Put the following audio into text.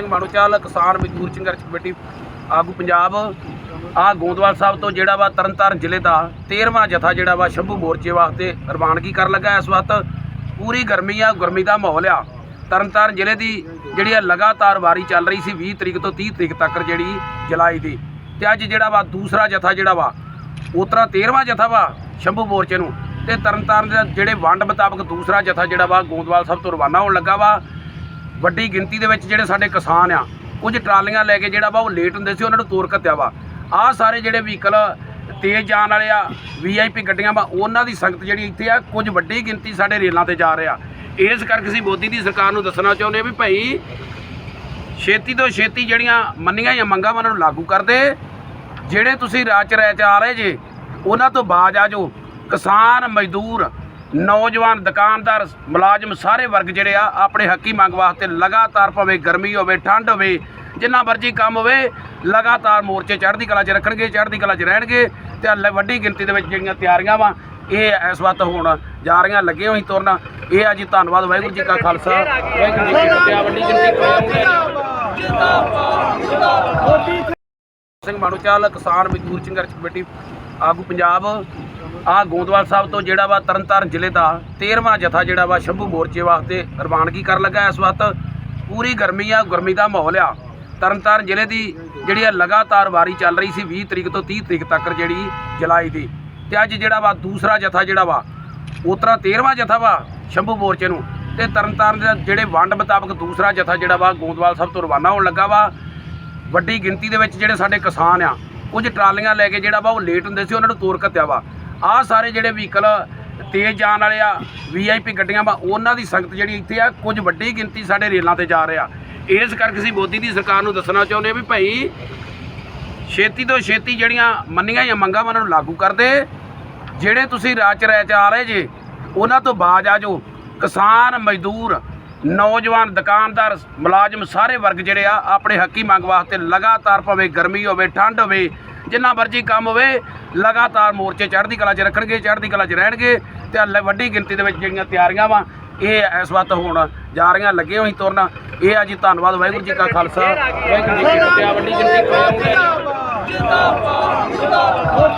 ਸਿੰਘ ਮਾਣੂਚਾਲ ਕਿਸਾਨ ਮਜ਼ਦੂਰ ਸੰਘਰਸ਼ ਕਮੇਟੀ, ਆਗੂ ਪੰਜਾਬ, ਆ ਗੋਦਵਾਲ ਸਾਹਿਬ ਤੋਂ ਜਿਹੜਾ ਵਾ ਤਰਨਤਾਰਨ ਜ਼ਿਲ੍ਹੇ ਦਾ 13ਵਾਂ ਜਥਾ ਜਿਹੜਾ ਵਾ ਸ਼ੰਭੂ ਮੋਰਚੇ ਵਾਸਤੇ ਰਵਾਨਗੀ ਕਰਨ ਲੱਗਾ ਇਸ ਵਕਤ। ਪੂਰੀ ਗਰਮੀ ਆ, ਗਰਮੀ ਦਾ ਮਾਹੌਲ ਆ। ਤਰਨਤਾਰਨ ਜ਼ਿਲ੍ਹੇ ਦੀ ਜਿਹੜੀ ਆ ਲਗਾਤਾਰ ਵਾਰੀ ਚੱਲ ਰਹੀ ਸੀ 20 ਤਰੀਕ ਤੋਂ 30 ਤਰੀਕ ਤੱਕ ਜਿਹੜੀ ਜੁਲਾਈ ਦੀ। ਤੇ ਅੱਜ ਜਿਹੜਾ ਵਾ ਦੂਸਰਾ ਜਥਾ ਜਿਹੜਾ ਵਾ, ਉਤਰਾ 13ਵਾਂ ਜਥਾ ਵਾ ਸ਼ੰਭੂ ਮੋਰਚੇ ਨੂੰ। ਤੇ ਤਰਨਤਾਰਨ ਦੇ ਜਿਹੜੇ ਵੰਡ ਮੁਤਾਬਕ ਦੂਸਰਾ ਜਥਾ ਜਿਹੜਾ ਵਾ ਗੋਦਵਾਲ ਸਾਹਿਬ ਤੋਂ ਰਵਾਨਾ ਹੋਣ ਲੱਗਾ ਵਾ। ਵੱਡੀ ਗਿਣਤੀ ਦੇ ਵਿੱਚ ਜਿਹੜੇ ਸਾਡੇ ਕਿਸਾਨ ਆ, ਕੁਝ ਟਰਾਲੀਆਂ ਲੈ ਕੇ ਜਿਹੜਾ ਵਾ ਉਹ ਲੇਟ ਹੁੰਦੇ ਸੀ, ਉਹਨਾਂ ਨੂੰ ਤੋਰ ਘੱਤਿਆ ਵਾ। ਆਹ ਸਾਰੇ ਜਿਹੜੇ ਵਹੀਕਲ ਤੇਜ਼ ਜਾਣ ਵਾਲੇ ਆ ਵੀਆਈਪੀ ਗੱਡੀਆਂ ਵਾ, ਉਹਨਾਂ ਦੀ ਸੰਗਤ ਜਿਹੜੀ ਇੱਥੇ ਆ, ਕੁਝ ਵੱਡੀ ਗਿਣਤੀ ਸਾਡੇ ਰੇਲਾਂ ਤੇ ਜਾ ਰਿਹਾ। ਇਸ ਕਰਕੇ ਅਸੀਂ ਮੋਦੀ ਦੀ ਸਰਕਾਰ ਨੂੰ ਦੱਸਣਾ ਚਾਹੁੰਦੇ ਵੀ ਭਾਈ, ਛੇਤੀ ਤੋਂ ਛੇਤੀ ਜਿਹੜੀਆਂ ਮੰਨੀਆਂ ਜਾਂ ਮੰਗਾਂ ਵਾ, ਉਹਨਾਂ ਨੂੰ ਲਾਗੂ ਕਰਦੇ ਜਿਹੜੇ ਤੁਸੀਂ ਰਾਜ ਚ ਰਹਿ ਚ ਆ ਰਹੇ ਜੇ, ਉਹਨਾਂ ਤੋਂ ਬਾਜ ਆ ਜਾਓ। ਕਿਸਾਨ, ਮਜ਼ਦੂਰ ਨੌਜਵਾਨ ਦੁਕਾਨਦਾਰ ਮੁਲਾਜ਼ਮ ਸਾਰੇ ਵਰਗ ਜਿਹੜੇ ਆ ਆਪਣੇ ਹੱਕੀ ਮੰਗ ਵਾਸਤੇ ਲਗਾਤਾਰ ਭਾਵੇਂ ਗਰਮੀ ਹੋਵੇ ਠੰਡ ਹੋਵੇ ਜਿੰਨਾ ਮਰਜ਼ੀ ਕੰਮ ਹੋਵੇ ਲਗਾਤਾਰ ਮੋਰਚੇ ਚੜ੍ਹਦੀ ਕਲਾ 'ਚ ਰੱਖਣਗੇ ਚੜ੍ਹਦੀ ਕਲਾ 'ਚ ਰਹਿਣਗੇ ਤੇ ਵੱਡੀ ਗਿਣਤੀ ਦੇ ਵਿੱਚ ਜਿਹੜੀਆਂ ਤਿਆਰੀਆਂ ਵਾ ਇਹ ਇਸ ਵਕਤ ਹੋਣ ਜਾ ਰਹੀਆਂ ਲੱਗੇ ਹੋਈ ਤੁਰਨ। ਇਹ ਆ ਜੀ ਧੰਨਵਾਦ ਵਾਹਿਗੁਰੂ ਜੀ ਕਾ ਖਾਲਸਾ। ਵਾਹਿਗੁਰੂ ਜੀ ਕੀ ਫਤਿਹ ਵੱਡੀ ਗਿਣਤੀ ਕੋਲ ਸਿੰਘ ਮਾਣੂਚਾਲ ਕਿਸਾਨ ਮਜ਼ਦੂਰ ਸੰਘਰਸ਼ ਕਮੇਟੀ ਆਗੂ ਪੰਜਾਬ ਆ ਗੋਦਵਾਲ ਸਾਹਿਬ ਤੋਂ ਜਿਹੜਾ ਵਾ ਤਰਨਤਾਰਨ ਜ਼ਿਲ੍ਹੇ ਦਾ 13ਵਾਂ ਜਥਾ ਜਿਹੜਾ ਵਾ ਸ਼ੰਭੂ ਮੋਰਚੇ ਵਾਸਤੇ ਰਵਾਨਗੀ ਕਰਨ ਲੱਗਾ ਇਸ ਵਕਤ। ਪੂਰੀ ਗਰਮੀ ਆ, ਗਰਮੀ ਦਾ ਮਾਹੌਲ ਆ। ਤਰਨਤਾਰਨ ਜ਼ਿਲ੍ਹੇ ਦੀ ਜਿਹੜੀ ਆ ਲਗਾਤਾਰ ਵਾਰੀ ਚੱਲ ਰਹੀ ਸੀ 20 ਤਰੀਕ ਤੋਂ 30 ਤਰੀਕ ਤੱਕ ਜਿਹੜੀ ਜੁਲਾਈ ਦੀ। ਤੇ ਅੱਜ ਜਿਹੜਾ ਵਾ ਦੂਸਰਾ ਜਥਾ ਜਿਹੜਾ ਵਾ, ਉਤਰਾ 13ਵਾਂ ਜਥਾ ਵਾ ਸ਼ੰਭੂ ਮੋਰਚੇ ਨੂੰ। ਤੇ ਤਰਨਤਾਰਨ ਦੇ ਜਿਹੜੇ ਵੰਡ ਮੁਤਾਬਕ ਦੂਸਰਾ ਜਥਾ ਜਿਹੜਾ ਵਾ ਗੋਦਵਾਲ ਸਾਹਿਬ ਤੋਂ ਰਵਾਨਾ ਹੋਣ ਲੱਗਾ ਵਾ। ਵੱਡੀ ਗਿਣਤੀ ਦੇ ਵਿੱਚ ਜਿਹੜੇ ਸਾਡੇ ਕਿਸਾਨ ਆ ਕੁਝ ਟਰਾਲੀਆਂ ਲੈ ਕੇ ਜਿਹੜਾ ਵਾ ਉਹ ਲੇਟ ਹੁੰਦੇ ਸੀ, ਉਹਨਾਂ ਨੂੰ ਤੋਰ ਕੱਤਿਆ ਵਾ। ਆਹ ਸਾਰੇ ਜਿਹੜੇ ਵਹੀਕਲ ਤੇਜ਼ ਜਾਣ ਵਾਲੇ ਆ ਵੀਆਈਪੀ ਗੱਡੀਆਂ ਵਾ, ਉਹਨਾਂ ਦੀ ਸੰਗਤ ਜਿਹੜੀ ਇੱਥੇ ਆ, ਕੁਝ ਵੱਡੀ ਗਿਣਤੀ ਸਾਡੇ ਰੇਲਾਂ ਤੇ ਜਾ ਰਿਹਾ। ਇਸ ਕਰਕੇ ਅਸੀਂ ਮੋਦੀ ਦੀ ਸਰਕਾਰ ਨੂੰ ਦੱਸਣਾ ਚਾਹੁੰਦੇ ਵੀ ਭਾਈ ਛੇਤੀ ਤੋਂ ਛੇਤੀ ਜਿਹੜੀਆਂ ਮੰਨੀਆਂ ਜਾਂ ਮੰਗਾਂ ਵਾ, ਉਹਨਾਂ ਨੂੰ ਲਾਗੂ ਕਰਦੇ ਜਿਹੜੇ ਤੁਸੀਂ ਰਾਜ ਚ ਰਹਿ ਚ ਆ ਰਹੇ ਜੇ, ਉਹਨਾਂ ਤੋਂ ਬਾਜ ਆ ਜਾਓ। ਕਿਸਾਨ ਮਜ਼ਦੂਰ ਨੌਜਵਾਨ ਦੁਕਾਨਦਾਰ ਮੁਲਾਜ਼ਮ ਸਾਰੇ ਵਰਗ ਜਿਹੜੇ ਆ, ਆਪਣੇ ਹੱਕੀ ਮੰਗ ਵਾਸਤੇ ਲਗਾਤਾਰ ਭਾਵੇਂ ਗਰਮੀ ਹੋਵੇ, ਠੰਡ ਹੋਵੇ, ਜਿੰਨਾ ਮਰਜ਼ੀ ਕੰਮ ਹੋਵੇ, ਲਗਾਤਾਰ ਮੋਰਚੇ ਚੜ੍ਹਦੀ ਕਲਾ 'ਚ ਰੱਖਣਗੇ, ਚੜ੍ਹਦੀ ਕਲਾ 'ਚ ਰਹਿਣਗੇ ਤੇ ਵੱਡੀ ਗਿਣਤੀ ਦੇ ਵਿੱਚ ਜਿਹੜੀਆਂ ਤਿਆਰੀਆਂ ਵਾ, ਇਹ ਇਸ ਵਕਤ ਹੋਣ ਜਾ ਰਹੀਆਂ, ਲੱਗੇ ਹੋਈ ਤੁਰਨ। ਇਹ ਆ ਜੀ ਧੰਨਵਾਦ, ਵਾਹਿਗੁਰੂ ਜੀ ਕਾ ਖਾਲਸਾ, ਵਾਹਿਗੁਰੂ ਜੀ ਕੀ ਫਤਿਹ, ਵੱਡੀ ਗਿਣਤੀ। ਕੋਲ